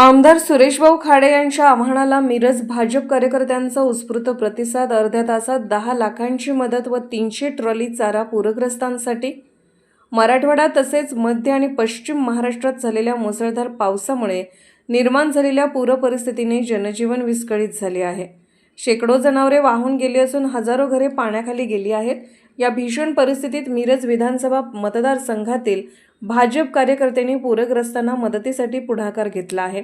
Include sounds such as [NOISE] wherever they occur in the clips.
आमदार सुरेशभाऊ खाडे यांच्या आव्हानाला मिरज भाजप कार्यकर्त्यांचा उत्स्फूर्त प्रतिसाद अर्ध्या तासात दहा लाखांची मदत व तीनशे ट्रॉली चारा पूरग्रस्तांसाठी. मराठवाडा तसेच मध्य आणि पश्चिम महाराष्ट्रात झालेल्या मुसळधार पावसामुळे निर्माण झालेल्या पूरपरिस्थितीने जनजीवन विस्कळीत झाले आहे. शेकडो जनावरे वाहून गेली असून हजारो घरे पाण्याखाली गेली आहेत. या भीषण परिस्थितीत मिरज विधानसभा मतदारसंघातील भाजप कार्यकर्त्यांनी पूरग्रस्तांना मदतीसाठी पुढाकार घेतला आहे.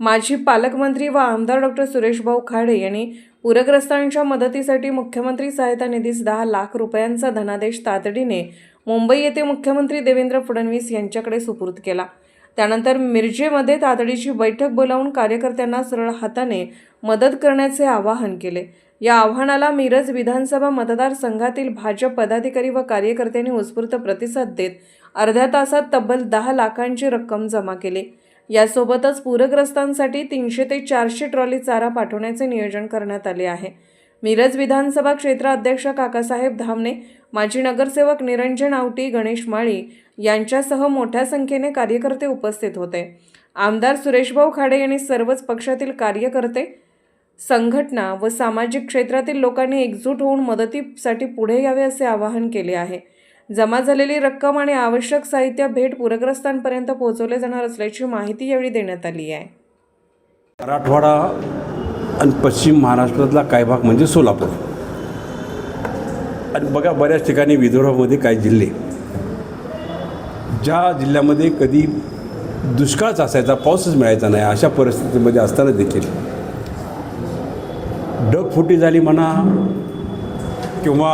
माजी पालकमंत्री व आमदार डॉक्टर सुरेशभाऊ खाडे यांनी पूरग्रस्तांच्या मदतीसाठी मुख्यमंत्री सहायता निधीस दहा लाख रुपयांचा धनादेश तातडीने मुंबई येथे मुख्यमंत्री देवेंद्र फडणवीस यांच्याकडे सुपूर्द केला. त्यानंतर मिरजेमध्ये तातडीची बैठक बोलावून कार्यकर्त्यांना सरळ हाताने मदत करण्याचे आवाहन केले. या आव्हानाला मिरज विधानसभा मतदारसंघातील भाजप पदाधिकारी व कार्यकर्त्यांनी उत्स्फूर्त प्रतिसाद देत अर्ध्या तासात तब्बल दहा लाखांची रक्कम जमा केली. यासोबतच पूरग्रस्तांसाठी तीनशे ते चारशे ट्रॉली चारा पाठवण्याचे नियोजन करण्यात आले आहे. मिरज विधानसभा क्षेत्राध्यक्ष काकासाहेब धामणे माजी नगरसेवक निरंजन आवटी गणेश माळी यांच्यासह मोठ्या संख्येने कार्यकर्ते उपस्थित होते. आमदार सुरेशभाऊ खाडे यांनी सर्वच पक्षातील कार्यकर्ते संघटना व सामाजिक क्षेत्रातील लोकांनी एकजूट होऊन मदतीसाठी पुढे यावे असे आवाहन केले आहे. जमा झालेली रक्कम आणि आवश्यक साहित्य भेट पूरग्रस्तांपर्यंत पोहोचवले जाणार असल्याची माहिती यावेळी देण्यात आली आहे. मराठवाडा आणि पश्चिम महाराष्ट्रातला काही भाग म्हणजे सोलापूर. आणि बघा बऱ्याच ठिकाणी विदर्भामध्ये काही जिल्हे. ज्या जिल्ह्यामध्ये कधी दुष्काळच असायचा पाऊसच मिळायचा नाही अशा परिस्थितीमध्ये असताना देखील ढगफुटी झाली म्हणा किंवा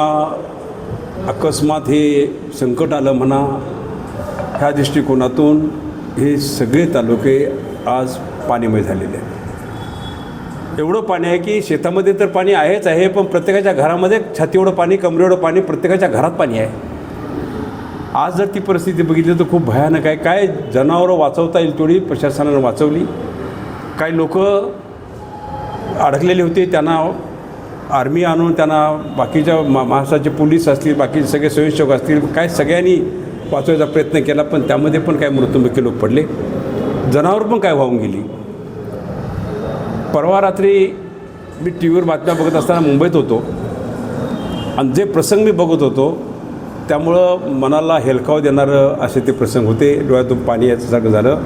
अकस्मात हे संकट आलं म्हणा ह्या दृष्टिकोनातून हे सगळे तालुके आज पाणीमय झालेले आहेत. एवढं पाणी आहे की शेतामध्ये तर पाणी आहेच आहे पण प्रत्येकाच्या घरामध्ये छाती एवढं पाणी कमरेवढं पाणी प्रत्येकाच्या घरात पाणी आहे. आज जर ती परिस्थिती बघितली तर खूप भयानक आहे. काय जनावरं वाचवता येईल तेवढी प्रशासनानं वाचवली. काही लोक अडकलेले होते. त्यांना आर्मी आणून त्यांना बाकीच्या मा महाराष्ट्राचे पोलीस असतील बाकीचे सगळे स्वयंसेवक असतील काय सगळ्यांनी वाचवायचा प्रयत्न केला पण त्यामध्ये पण काय मृत्युमुखी लोक पडले. जनावर पण काय वाहून गेली. परवा रात्री मी टी व्हीवर बातम्या बघत असताना मुंबईत होतो. आणि जे प्रसंग मी बघत होतो त्यामुळं मनाला हेलकाव देणारं असे ते प्रसंग होते. डोळ्यातून पाणी याच्यासारखं झालं.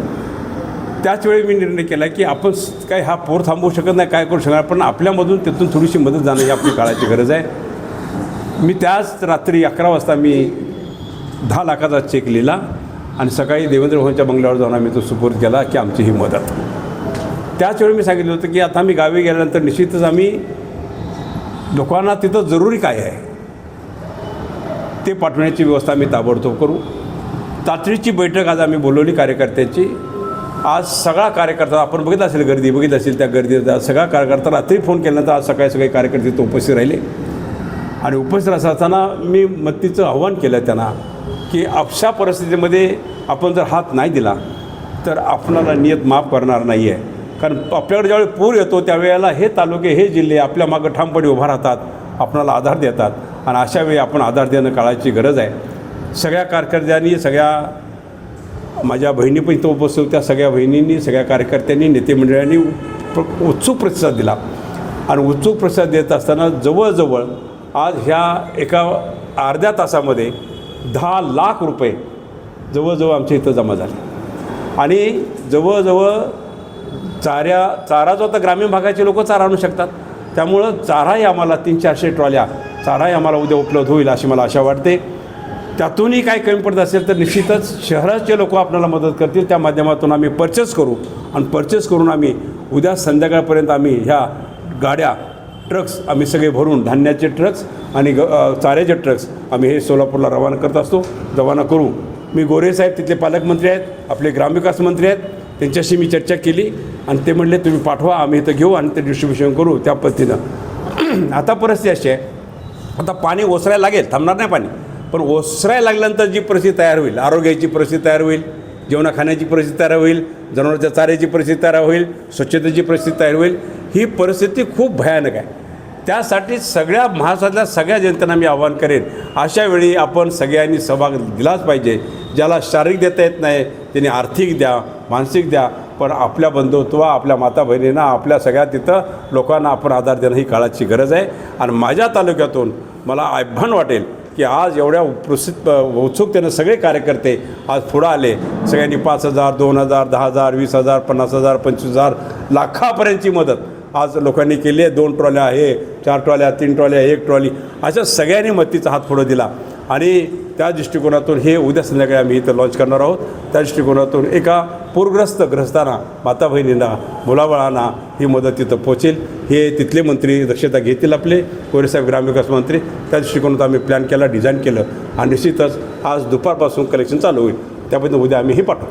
त्याचवेळी मी निर्णय केला की आपण काय हा पोर थांबवू शकत नाही काय करू शकणार पण आपल्यामधून तिथून थोडीशी मदत जाणं ही आपली काळाची गरज आहे. मी त्याच रात्री अकरा वाजता मी दहा लाखाचा चेक लिहिला आणि सकाळी देवेंद्र भवनच्या बंगल्यावर जाऊन आम्ही तो सुपूर्द केला की आमची ही मदत. त्याचवेळी मी सांगितलं होतं की आता आम्ही गावी गेल्यानंतर निश्चितच आम्ही लोकांना तिथं जरुरी काय आहे ते पाठवण्याची व्यवस्था आम्ही ताबडतोब करू. तातडीची बैठक आज आम्ही बोलवली कार्यकर्त्यांची. आज सगळा कार्यकर्ता आपण बघितला असेल गर्दी बघितलं असेल त्या गर्दीत सगळा कार्यकर्ता रात्री फोन केल्यानंतर आज सकाळी सगळे कार्यकर्ते तिथं उपस्थित राहिले. आणि उपस्थित असताना मी मत्तीचं आव्हान केलं त्यांना की अशा परिस्थितीमध्ये आपण जर हात नाही दिला तर आपणाला नियत माफ करणार नाही आहे कारण आपल्याकडे ज्यावेळी पूर येतो त्यावेळेला हे तालुके हे जिल्हे आपल्या मागं ठामपणे उभा राहतात आपणाला आधार देतात. आणि अशा वेळी आपण आधार देणं काळाची गरज आहे. सगळ्या कारकर्त्यांनी सगळ्या माझ्या बहिणी पण इथं उपस्थित होत्या. सगळ्या बहिणींनी सगळ्या कार्यकर्त्यांनी नेते मंडळांनी प्र- उत्सुक प्रतिसाद दिला. आणि उत्सुक प्रतिसाद देत असताना जवळजवळ आज ह्या एका अर्ध्या तासामध्ये दहा लाख रुपये जवळजवळ आमच्या इथं जमा झाले. आणि जवळजवळ चाऱ्या चारा जो आता ग्रामीण भागाचे लोक चारा आणू शकतात त्यामुळं चाराही आम्हाला तीन चारशे ट्रॉल्या चाराही आम्हाला उद्या उपलब्ध होईल अशी मला आशा वाटते. त्यातूनही काही कमी पडत असेल तर निश्चितच शहराचे लोक आपल्याला मदत करतील. त्या माध्यमातून आम्ही परचेस करू. आणि परचेस करून आम्ही उद्या संध्याकाळपर्यंत आम्ही ह्या गाड्या ट्रक्स आम्ही सगळे भरून धान्याचे ट्रक्स आणि ग चाऱ्याचे ट्रक्स आम्ही हे सोलापूरला रवाना करत असतो. रवाना करू. मी गोरे साहेब तिथले पालकमंत्री आहेत आपले ग्रामविकास मंत्री आहेत. त्यांच्याशी मी चर्चा केली आणि ते म्हणले तुम्ही पाठवा आम्ही इथं घेऊ आणि ते डिस्ट्रीब्युशन करू. त्या पद्धतीनं. [CLEARS THROAT] आता परिस्थिती अशी आहे. आता पाणी ओसरायला लागेल थांबणार नाही पाणी. पण ओसरायला लागल्यानंतर जी परिस्थिती तयार होईल आरोग्याची परिस्थिती तयार होईल जेवणा खाण्याची परिस्थिती तयार होईल जनावरांच्या चाऱ्याची परिस्थिती तयार होईल स्वच्छतेची परिस्थिती तयार होईल ही परिस्थिती खूप भयानक आहे. त्यासाठी सगळ्या महाराष्ट्रातल्या सगळ्या जनतेला मी आवाहन करेन अशा वेळी आपण सगळ्यांनी सहभाग दिलाच पाहिजे ज्याला शारीरिक देता येत नाही त्यांनी आर्थिक द्या मानसिक द्या पण आपल्या बंधुत्व आपल्या माता बहिणींना आपल्या सगळ्या तिथं लोकांना आपण आधार देणं ही काळाची गरज आहे. आणि माझ्या तालुक्यातून मला आव्हान वाटेल की आज एवढ्या प्रसिद्ध उत्सुकतेनं सगळे कार्यकर्ते आज पुढं आले. सगळ्यांनी पाच हजार दोन हजार दहा हजार वीस हजार पन्नास हजार पंचवीस हजार लाखापर्यंतची मदत आज लोकांनी केली आहे. दोन ट्रॉल्या आहे चार ट्रॉल्या तीन ट्रॉल्या एक ट्रॉली अशा सगळ्यांनी मदतीचा हात पुढं दिला. आणि त्या दृष्टिकोनातून हे उद्या संध्याकाळी आम्ही इथं लॉन्च करणार आहोत. त्या दृष्टिकोनातून एका पूरग्रस्त ग्रस्तांना माता बहिणींना मुलाबाळांना ही मदत तिथं पोचेल हे तिथले मंत्री दक्षता घेतील आपले कोरेसाहेब ग्रामविकास मंत्री. त्या दृष्टिकोनात आम्ही प्लॅन केला डिझाईन केलं. आणि निश्चितच आज दुपारपासून कलेक्शन चालू होईल. त्याबद्दल उद्या आम्ही हे पाठवू.